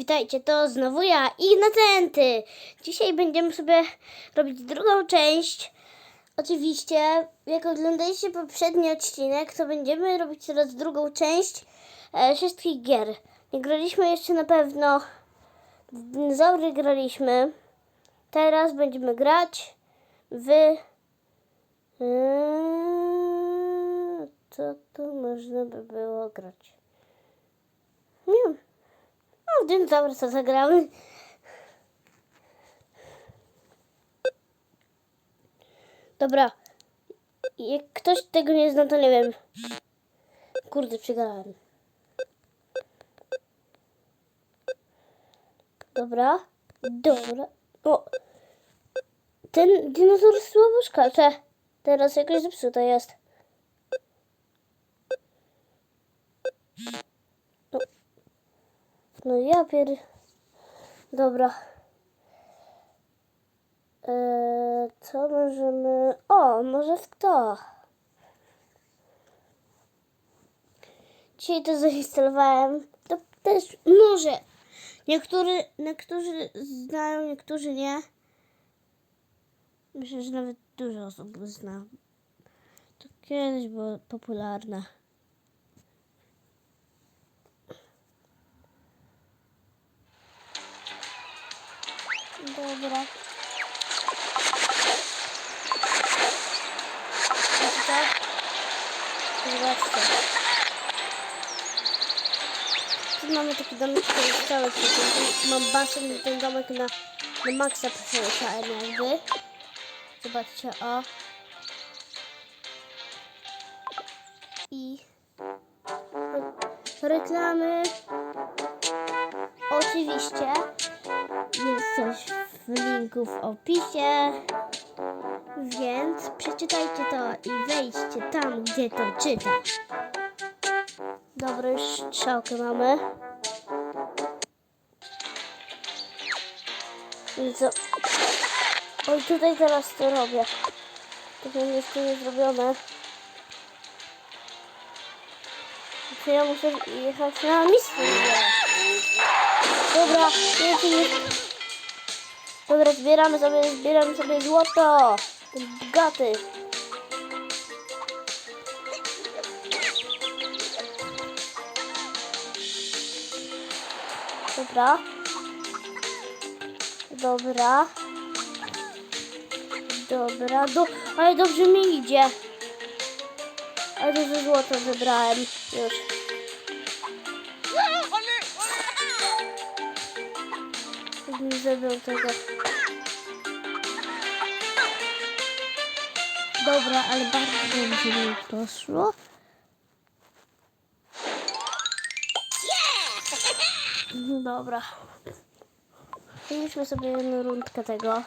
Witajcie, to znowu ja, Ignacenty. Dzisiaj będziemy sobie robić drugą część. Oczywiście, jak oglądaliście poprzedni odcinek, to będziemy robić teraz drugą część e, wszystkich gier. Nie graliśmy jeszcze na pewno. Dinozaury graliśmy. Teraz będziemy grać w... Eee, Co tu można by było grać? Nie wiem. W dinozaury co zagramy. Dobra. Jak ktoś tego nie zna, to nie wiem. Kurde, przegrałem. Dobra. Dobra. O. Ten dinozaur słabo skacze. Teraz jakoś zepsute jest. No ja pier... Dobra. Eee, co możemy... O, może w to. Dzisiaj to zainstalowałem. To też może. Niektóry, niektórzy znają, niektórzy nie. Myślę, że nawet dużo osób zna. To kiedyś było popularne. Dobra. Znaczy tak? Zobaczcie. Tu mamy taki domek, który cały przecięty. Mam basen i ten domek na, na maksa przełyczałem jakby. Zobaczcie, o. I reklamy. Oczywiście. Linku w opisie. Więc przeczytajcie to i wejdźcie tam, gdzie to czyta. Dobra, już strzałkę mamy. Co? Oj, tutaj teraz to robię. To jest nie zrobione. To ja muszę jechać na misję. Dobra, lecimy. Dobra, zbieramy sobie, zbieramy sobie złoto. Bogaty. Dobra. Dobra. Dobra, do... ale dobrze mi idzie. Ale dużo złota zebrałem już. Nie zebrał tego. Dobra, ale bardzo dobrze mi poszło. No Dobra. Mieliśmy sobie jedną rundkę tego.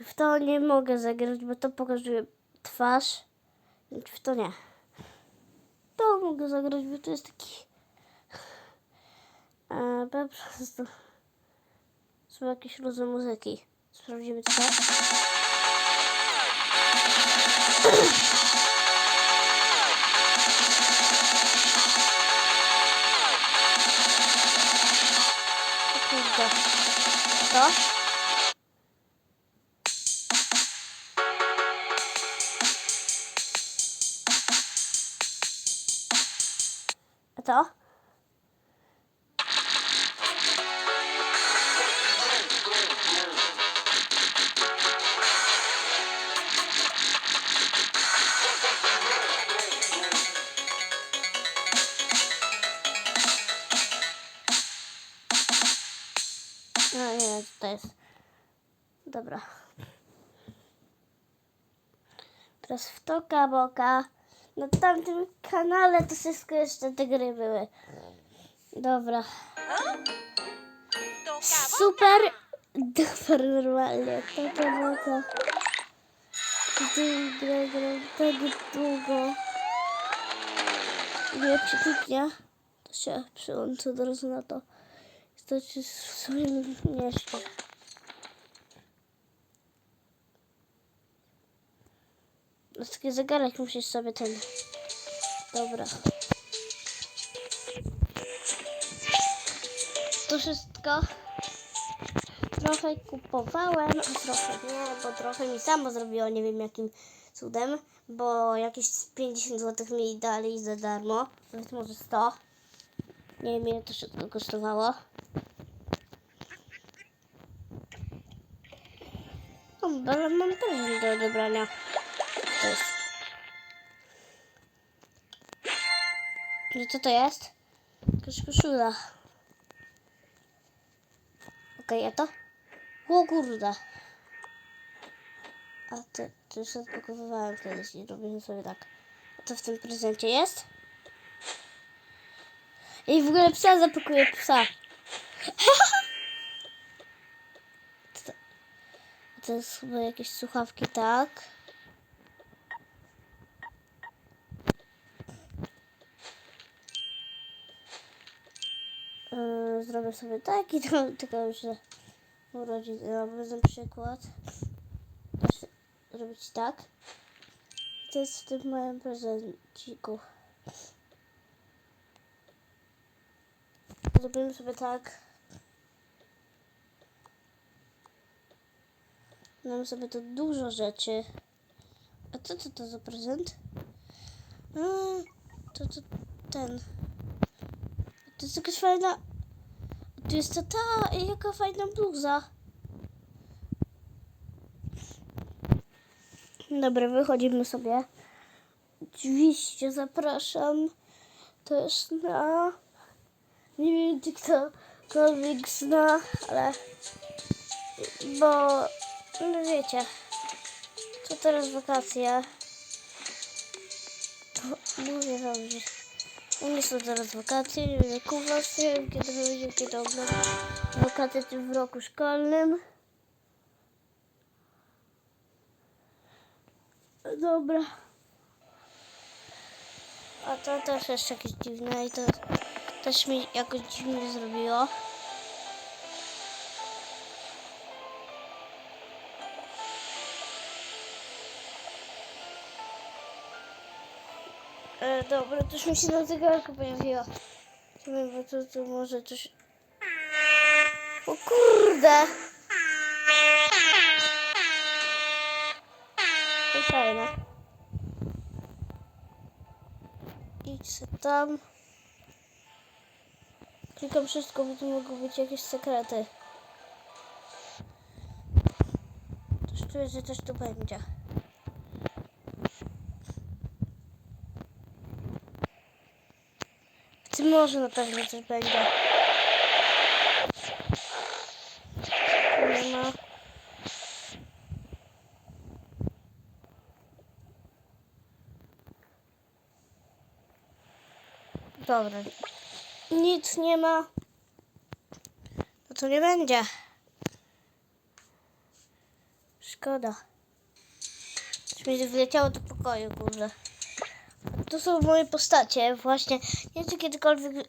W to nie mogę zagrać, bo to pokazuje twarz. W to nie. To mogę zagrać, bo to jest taki... E, po prostu... Są jakieś różne muzyki. Sprawdzimy co kurde. To? Dobra. Teraz w toka boka. Na tamtym kanale to wszystko jeszcze te gry były. Dobra. Super. Dobra, normalnie. Toka boka. Gra, gra tak długo. I Jak się kliknie, to się przyłączy od razu na to. Ci w sumie nie No taki zegarek musisz sobie ten... Dobra. to wszystko. Trochę kupowałem, a trochę nie, bo trochę mi samo zrobiło, nie wiem jakim cudem, bo jakieś z 50 zł mi dali za darmo, nawet może 100. Nie wiem ile to wszystko kosztowało. Ale mam prezent do odebrania. To jest. No co to jest? Jakaś koszula. Okej, a to? O kurde. A to, to już odpakowywałem kiedyś i robiłem sobie tak. A co w tym prezencie jest? I w ogóle psa zapakuję psa. To, to jest chyba jakieś słuchawki, tak? Yy, zrobię sobie tak i to tylko że urodziny na przykład. Da się zrobić tak. To jest w tym moim prezenciku. Zrobimy sobie tak. Mam sobie tu dużo rzeczy. A co to, to za prezent? A, to, to ten. To jest jakaś fajna. To jest ta, ta jaka fajna bluza. Dobra, wychodzimy sobie. Oczywiście zapraszam. Jest na. Nie wiem, czy ktokolwiek zna, ale. Bo. No wiecie. To teraz wakacje. To mówię że. U mnie są teraz wakacje, nie wiem jak u nie wiem kiedy wy będziecie to oglądać. Wakacje w roku szkolnym. Dobra. A to też jest jakieś dziwne i to też mi jakoś dziwnie zrobiło. E, dobra, coś mi się na zegarku pojawiło. Bo to, to może coś... O kurde! To fajne. Idź se tam. Klikam wszystko, bo tu mogą być jakieś sekrety. Coś czuję, że coś tu będzie. W tym może na pewno coś będzie. Nie ma. Dobra. Nic nie ma. No to nie będzie. Szkoda. Coś mi wleciało do pokoju, kurde. To są moje postacie, właśnie. Nie wiem, czy kiedykolwiek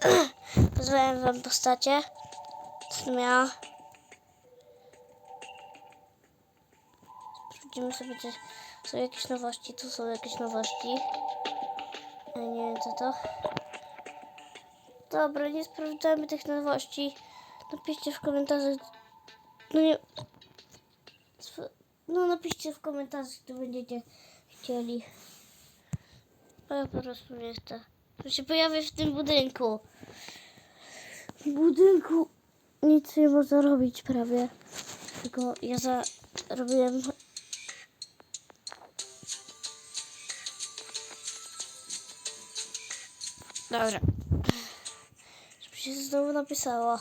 pokazałem wam postacie. Miała. Sprawdzimy sobie, czy są jakieś nowości. Tu są jakieś nowości. Ale nie wiem, co to. Dobra, nie sprawdzamy tych nowości. Napiszcie w komentarzach. No nie. No napiszcie w komentarzach, czy będziecie chcieli. A ja po prostu nie chcę. To się pojawi w tym budynku. W budynku nic nie można robić prawie. Tylko ja zarobiłem. Dobra. Żeby się znowu napisało.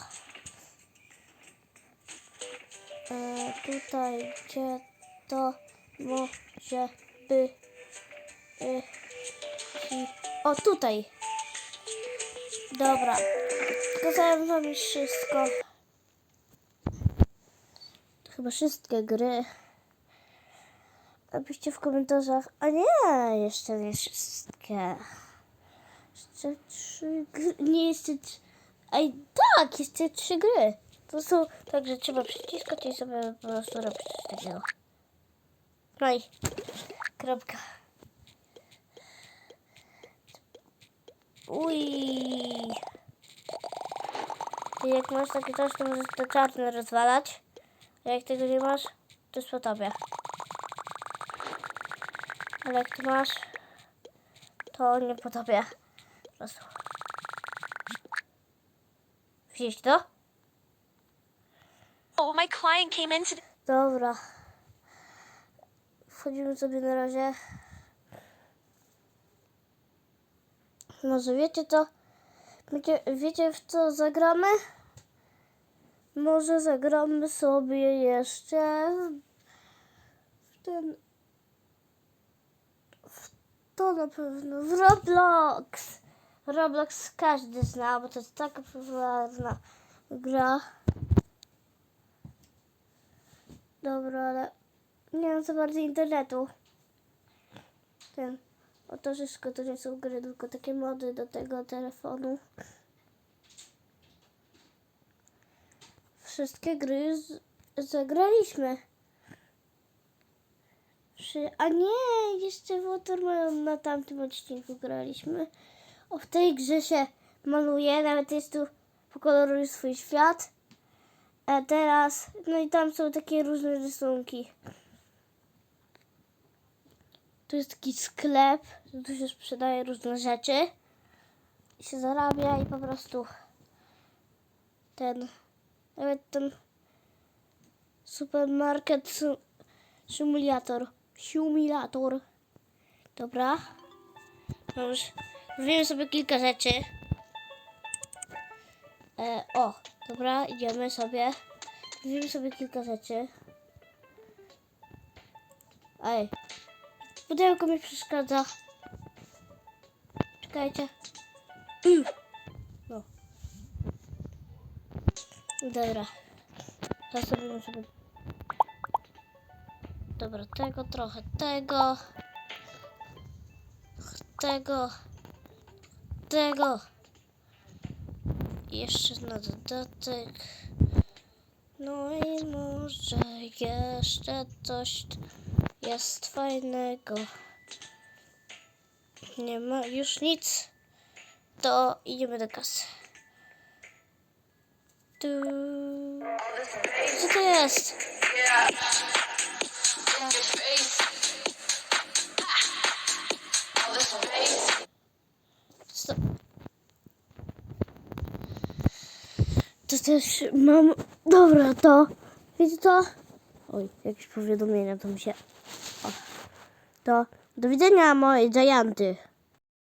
E, tutaj, gdzie to może by. E, o, tutaj. Dobra. Pokazałem wam już wszystko. To chyba wszystkie gry. Napiszcie w komentarzach. A nie, jeszcze nie wszystkie. Jeszcze trzy gry. Nie, jeszcze trzy. Ej, tak, jeszcze trzy gry. To są, także trzeba przyciskać i sobie po prostu robić coś takiego. No i kropka. Uj. Ty jak masz takie coś, to możesz te czarne rozwalać. A jak tego nie masz, to jest po tobie. Ale jak ty masz, to nie po tobie. Po prostu. Wziąć to? Oh, my client came in. Dobra. Wchodzimy sobie na razie. Może wiecie co? Wiecie, wiecie w co zagramy? Może zagramy sobie jeszcze w ten... W to na pewno. W Roblox! Roblox każdy zna, bo to jest taka popularna gra. Dobra, ale nie mam za bardzo internetu. Ten, o to wszystko to nie są gry, tylko takie mody do tego telefonu. Wszystkie gry zagraliśmy. A nie, jeszcze Watermelon na tamtym odcinku graliśmy. O, w tej grze się maluje, nawet jest tu pokoloruj swój świat. A teraz, no i tam są takie różne rysunki. Tu jest taki sklep, tu się sprzedaje różne rzeczy. I się zarabia i po prostu ten, nawet ten supermarket su- symulator. Simulator. Dobra. No już wiem sobie kilka rzeczy. E, o, dobra, idziemy sobie. Wiem sobie kilka rzeczy. Ej, pudełko mi przeszkadza. Czekajcie. No. Dobra. Zostawimy sobie. Dobra, tego, trochę tego. Tego. Tego. Jeszcze na dodatek. No i może jeszcze coś jest fajnego. Nie ma już nic. To idziemy do kasy. Tu. Co to jest? Co? To też mam. Dobra, to. Wiecie co? Oj, jakieś powiadomienia to mi się. To do widzenia, moje gianty.